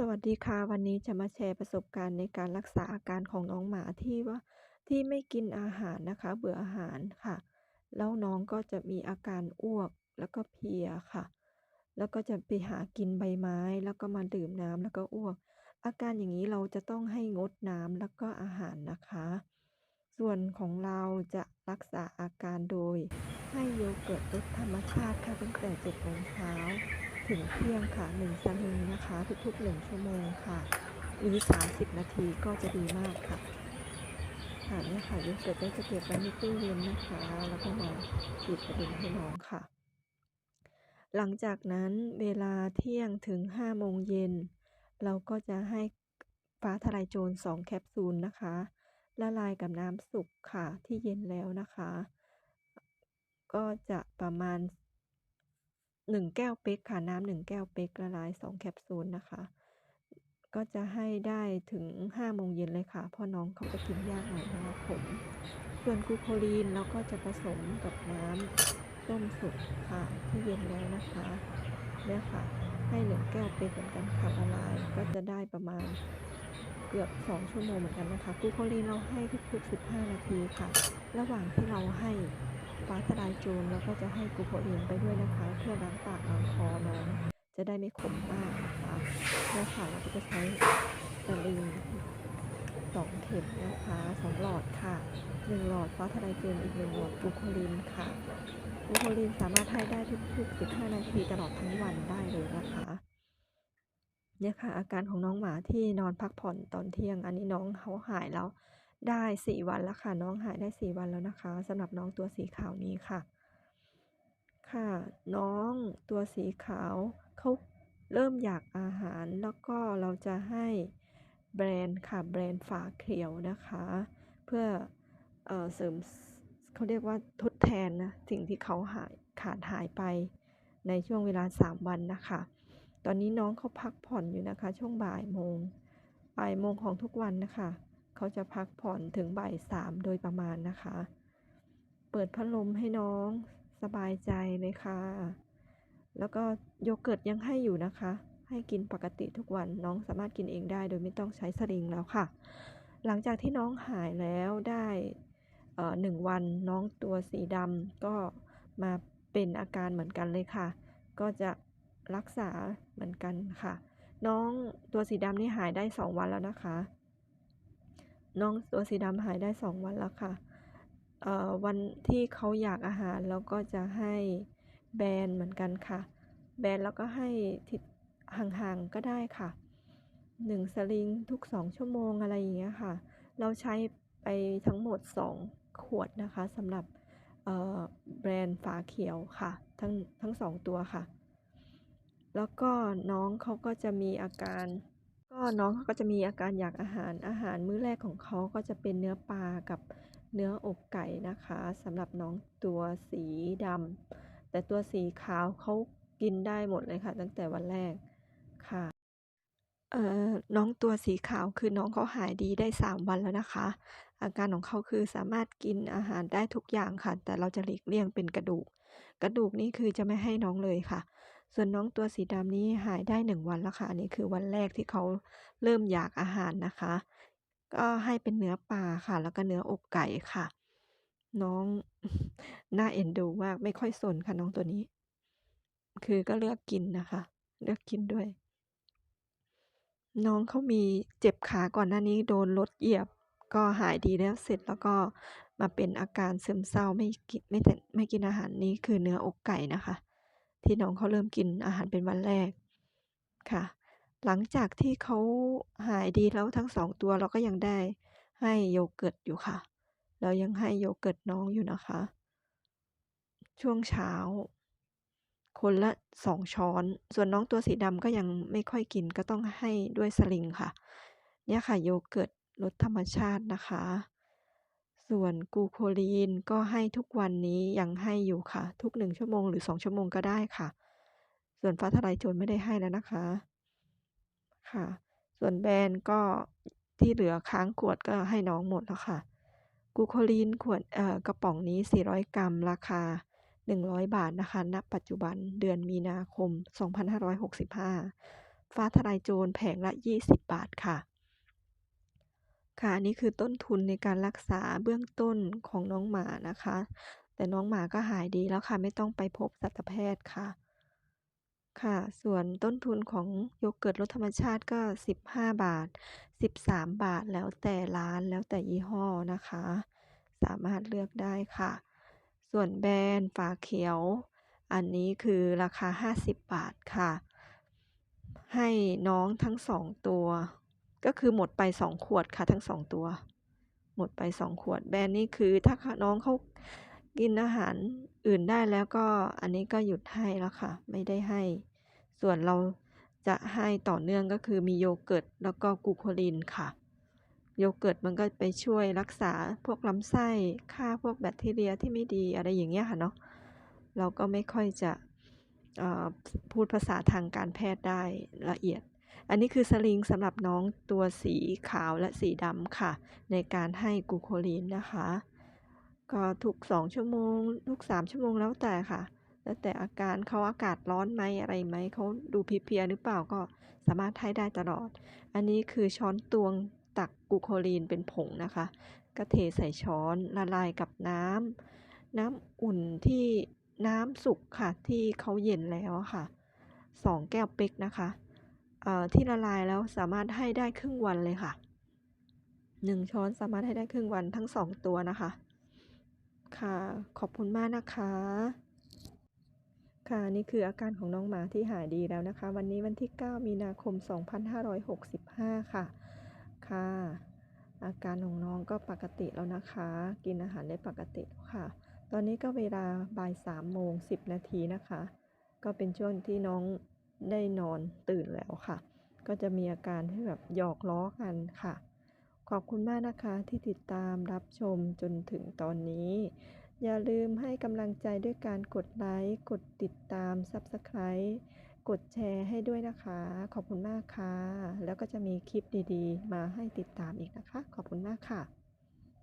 สวัสดีค่ะ วันนี้จะมาแชร์ประสบการณ์ในการรักษาอาการของน้องหมาที่ว่าที่ไม่กินอาหารนะคะ เบื่ออาหารค่ะ แล้วน้องก็จะมีอาการอ้วกแล้วก็เพลียค่ะ แล้วก็จะไปหากินใบไม้ แล้วก็มาดื่มน้ำแล้วก็อ้วก อาการอย่างงี้เราจะต้องให้งดน้ำแล้วก็อาหารนะคะ ส่วนของเราจะรักษาอาการโดย ให้โยเกิร์ตรสธรรมชาติค่ะตั้งแต่7โมงเช้า ถึงเที่ยงค่ะ1สลึงนะคะ ทุกๆ1ชั่วโมงค่ะหรือ30นาทีก็จะดีมากค่ะค่ะเนี่ยค่ะโยเกิร์ตก็จะเก็บไว้ในตู้เย็นนะคะ แล้วก็มาฉีดกระดุมให้น้องค่ะ หลังจากนั้นเวลาเที่ยงถึง5โมงเย็น เราก็จะให้ฟ้าทะลายโจร2แคปซูลนะคะละลายกับน้ำสุกค่ะที่เย็นแล้วนะคะ ก็จะประมาณ 1แก้วเป๊กค่ะ น้ำ1แก้วเป๊กละลาย2แคปซูลนะคะ ก็จะให้ได้ถึง5โมงเย็นเลยค่ะพราะน้องเขาจะกินยากหน่อยนะคะขมส่วนกูโคลีนเราก็จะผสมกับน้ำต้มสุกค่ะ ที่เย็นแล้วนะคะเนี่ยค่ะ ให้1แก้วเป๊กเหมือนกันค่ะละลายก็จะได้ประมาณเกือบ 2 ชั่วโมงเหมือนกันนะคะกูโคลีนเราให้ทุกๆ15 นาทีค่ะ ระหว่างที่เราให้ ฟ้าทะลายโจรเราก็จะให้กลูโคลีนไปด้วยนะคะ เพื่อล้างปากล้างคอน้องจะได้ไม่ขมมากนะคะเนี่ยค่ะเราก็จะใช้สลิง2เข็มนะคะ2หลอดค่ะ1หลอดฟ้าทะลายโจรอีก1หลอดกลูโคลีนค่ะกลูโคลีนสามารถให้ได้ทุกๆ 15 นาทีตลอดทั้งวันได้เลยนะคะเนี่ยค่ะอาการของน้องหมาที่นอนพักผ่อนตอนเที่ยง อันนี้น้องเขาหายแล้ว ได้4วันแล้วค่ะ น้องหายได้4วันแล้วนะคะสำหรับน้องตัวสีขาวนี้ค่ะ ค่ะ น้องตัวสีขาวเขาเริ่มอยากอาหารแล้วก็เราจะให้แบรนด์ค่ะแบรนด์ฝาเขียวนะคะ เพื่อเออเสริมเขาเรียกว่าทดแทนนะสิ่งที่เขาหายขาดหายไปในช่วงเวลา 3 วันนะคะ ตอนนี้น้องเขาพักผ่อนอยู่นะคะ ช่วงบ่ายโมงบ่ายโมงของทุกวันนะคะ เขาจะพักผ่อนถึงบ่าย3โดยประมาณนะคะ เปิดพัดลมให้น้องสบายใจเลยค่ะ แล้วก็โยเกิร์ตยังให้อยู่นะคะ ให้กินปกติทุกวันน้องสามารถกินเองได้โดยไม่ต้องใช้สลิงแล้วค่ะ หลังจากที่น้องหายแล้วได้เอ่อ1วันน้องตัวสีดำก็มาเป็นอาการเหมือนกันเลยค่ะ ก็จะรักษาเหมือนกันค่ะ น้องตัวสีดำนี่หายได้ 2 วันแล้วนะคะ น้องตัวสีดำหายได้ 2 วันแล้วค่ะวันที่เขาอยากอาหารเราก็จะให้แบนเหมือนกันค่ะ แบนแล้วก็ให้ทิศห่างๆก็ได้ค่ะ 1 สลิงทุก 2 ชั่วโมงอะไรอย่างเงี้ยค่ะ เราใช้ไปทั้งหมด 2 ขวดนะคะสำหรับแบรนด์ฝาเขียวค่ะ ทั้งทั้ง2ตัวค่ะ แล้วก็น้องเขาก็จะมีอาการ ก็น้องเขาก็จะมีอาการอยากอาหารอาหารมื้อแรกของเขาก็จะเป็นเนื้อปลากับเนื้ออกไก่นะคะสำหรับน้องตัวสีดำแต่ตัวสีขาวเขากินได้หมดเลยค่ะ ตั้งแต่วันแรกค่ะเอ่อน้องตัวสีขาวคือน้องเขาหายดีได้ 3 วันแล้วนะคะ อาการของเขาคือสามารถกินอาหารได้ทุกอย่างค่ะ แต่เราจะหลีกเลี่ยงเป็นกระดูก กระดูกนี่คือจะไม่ให้น้องเลยค่ะ ส่วนน้องตัวสีดำนี้หายได้1วันแล้วค่ะอันนี้คือวันแรกที่เขาเริ่มอยากอาหารนะคะ ก็ให้เป็นเนื้อปลาค่ะ แล้วก็เนื้ออกไก่ค่ะ น้องน่าเอ็นดูมากไม่ค่อยซนค่ะน้องตัวนี้ คือก็เลือกกินนะคะ เลือกกินด้วย น้องเขามีเจ็บขาก่อนหน้านี้โดนรถเหยียบ ก็หายดีแล้วเสร็จแล้วก็มาเป็นอาการซึมเศร้าไม่กินไม่แต่ไม่กินอาหารนี่คือเนื้ออกไก่นะคะ ที่น้องเขาเริ่มกินอาหารเป็นวันแรกค่ะ หลังจากที่เขาหายดีแล้วทั้ง2ตัวเราก็ยังได้ให้โยเกิร์ตอยู่ค่ะ เรายังให้โยเกิร์ตน้องอยู่นะคะ ช่วงเช้า คนละ2ช้อน ส่วนน้องตัวสีดำก็ยังไม่ค่อยกินก็ต้องให้ด้วยสลิงค่ะ เนี่ยค่ะโยเกิร์ตรสธรรมชาตินะคะ ส่วนกูโคลีนก็ให้ทุกวันนี้ยังให้อยู่ค่ะ ทุก1ชั่วโมงหรือ2ชั่วโมงก็ได้ค่ะ ส่วนฟ้าทลายโจรไม่ได้ให้แล้วนะคะค่ะ ส่วนแบรนด์ก็ที่เหลือค้างขวดก็ให้น้องหมดแล้วค่ะกูโคลีนขวดเอ่อกระป๋องนี้ 400 กรัมราคา 100 บาทนะคะณปัจจุบันเดือนมีนาคม 2565 ฟ้าทลายโจรแผงละ 20 บาทค่ะ ค่ะอันนี้คือต้นทุนในการรักษาเบื้องต้นของน้องหมานะคะ แต่น้องหมาก็หายดีแล้วค่ะ ไม่ต้องไปพบสัตวแพทย์ค่ะ ค่ะ ส่วนต้นทุนของโยเกิร์ตรสธรรมชาติก็ 15 บาท 13 บาทแล้วแต่ร้านแล้วแต่ยี่ห้อนะคะ สามารถเลือกได้ค่ะ ส่วนแบรนด์ฝาเขียว อันนี้คือราคา 50 บาทค่ะ ให้น้องทั้ง2ตัว ก็คือหมดไป 2 ขวดค่ะทั้ง 2 ตัว หมดไป 2 ขวด แบรนด์นี้คือถ้าน้องเขากินอาหารอื่นได้แล้วก็อันนี้ก็หยุดให้แล้วค่ะ ไม่ได้ให้ ส่วนเราจะให้ต่อเนื่องก็คือมีโยเกิร์ตแล้วก็กูโคลินค่ะ โยเกิร์ตมันก็ไปช่วยรักษาพวกลำไส้ฆ่าพวกแบคทีเรียที่ไม่ดีอะไรอย่างเงี้ยค่ะเนาะเราก็ไม่ค่อยจะพูดภาษาทางการแพทย์ได้ละเอียด อันนี้คือสลิงสำหรับน้องตัวสีขาวและสีดำค่ะ ในการให้กูโคลินนะคะ ก็ทุก 2 ชั่วโมง ทุก 3 ชั่วโมงแล้วแต่ค่ะ แล้วแต่อาการเขาอากาศร้อนไหมอะไรไหมเขาดูเพลียๆหรือเปล่าก็สามารถให้ได้ตลอด อันนี้คือช้อนตวงตักกูโคลินเป็นผงนะคะ ก็เทใส่ช้อนละลายกับน้ำน้ำอุ่นที่น้ำสุกค่ะที่เขาเย็นแล้วค่ะ 2 แก้วเป๊กนะคะ ที่ละลายแล้วสามารถให้ได้ครึ่งวันเลยค่ะ 1 ช้อนสามารถให้ได้ครึ่งวันทั้ง 2 ตัวนะคะ ค่ะ ขอบคุณมากนะคะ ค่ะนี่คืออาการของน้องหมาที่หายดีแล้วนะคะ วันนี้วันที่ 9 มีนาคม 2565 ค่ะ ค่ะ อาการของน้องก็ปกติแล้วนะคะ กินอาหารได้ปกติค่ะ ตอนนี้ก็เวลาบ่าย3โมง10 นาทีนะคะ ก็เป็นช่วงที่น้อง ได้นอนตื่นแล้วค่ะ ก็จะมีอาการที่แบบหยอกล้อกันค่ะ ขอบคุณมากนะคะที่ติดตามรับชมจนถึงตอนนี้ อย่าลืมให้กำลังใจด้วยการกดไลค์ กดติดตาม Subscribe กดแชร์ให้ด้วยนะคะ ขอบคุณมากค่ะ แล้วก็จะมีคลิปดีๆ มาให้ติดตามอีกนะคะ ขอบคุณมากค่ะ